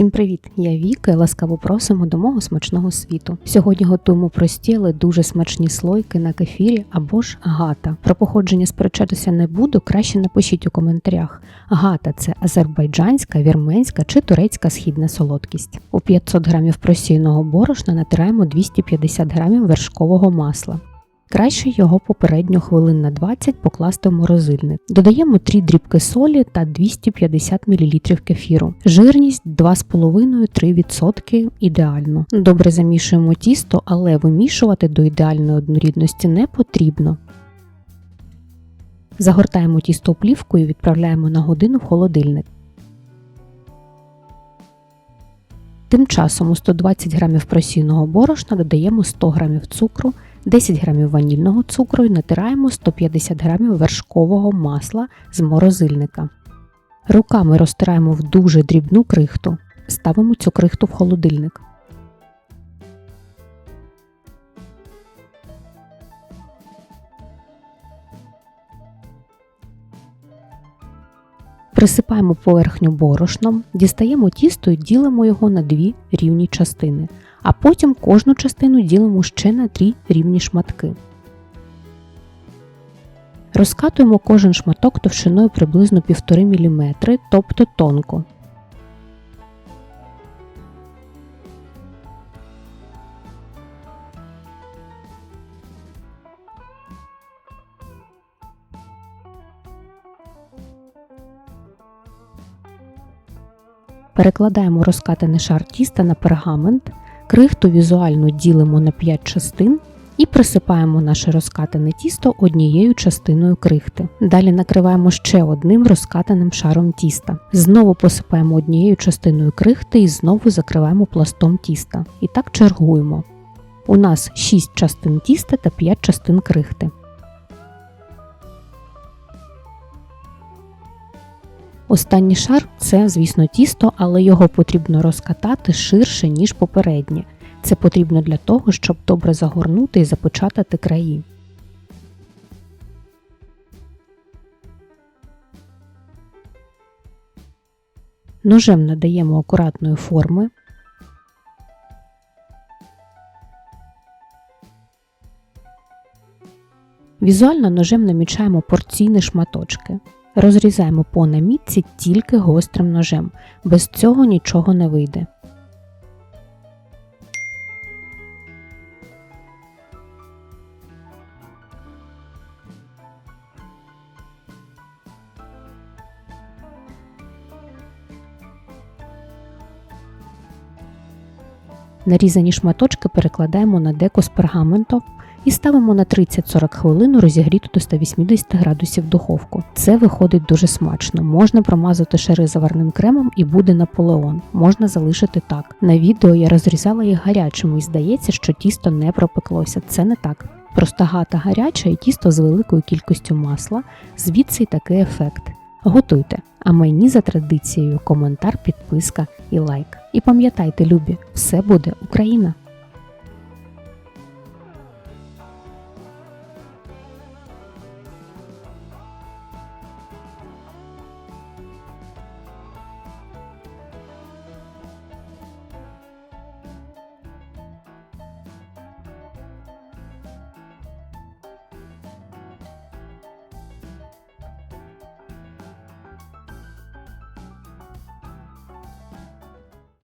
Всім привіт! Я Віка ласкаво просимо до мого смачного світу. Сьогодні готуємо прості, але дуже смачні слойки на кефірі або ж гата. Про походження сперечатися не буду, краще напишіть у коментарях. Гата це азербайджанська, вірменська чи турецька східна солодкість. У 500 грамів просійного борошна натираємо 250 грамів вершкового масла. Краще його попередньо хвилин на 20 покласти в морозильник. Додаємо 3 дрібки солі та 250 мл кефіру. Жирність 2,5-3% ідеально. Добре замішуємо тісто, але вимішувати до ідеальної однорідності не потрібно. Загортаємо тісто плівкою і відправляємо на годину в холодильник. Тим часом у 120 г просійного борошна додаємо 100 г цукру, 10 г ванільного цукру і натираємо 150 г вершкового масла з морозильника. Руками розтираємо в дуже дрібну крихту. Ставимо цю крихту в холодильник. Присипаємо поверхню борошном, дістаємо тісто і ділимо його на дві рівні частини, а потім кожну частину ділимо ще на три рівні шматки. Розкатуємо кожен шматок товщиною приблизно 1,5 мм, тобто тонко. Перекладаємо розкатаний шар тіста на пергамент, крихту візуально ділимо на 5 частин і присипаємо наше розкатане тісто однією частиною крихти. Далі накриваємо ще одним розкатаним шаром тіста. Знову посипаємо однією частиною крихти і знову закриваємо пластом тіста. І так чергуємо. У нас 6 частин тіста та 5 частин крихти. Останній шар це, звісно, тісто, але його потрібно розкатати ширше, ніж попереднє. Це потрібно для того, щоб добре загорнути і запечатати краї. Ножем надаємо акуратної форми. Візуально ножем намічаємо порційні шматочки. Розрізаємо по намітці тільки гострим ножем, без цього нічого не вийде. Нарізані шматочки перекладаємо на деко з пергаменту і ставимо на 30-40 хвилин розігріту до 180 градусів духовку. Це виходить дуже смачно. Можна промазати шари заварним кремом і буде наполеон. Можна залишити так. На відео я розрізала їх гарячими і здається, що тісто не пропеклося. Це не так. Просто гата гаряча і тісто з великою кількістю масла, звідси й такий ефект. Готуйте, а мені за традицією коментар, підписка і лайк. І пам'ятайте, любі, все буде Україна!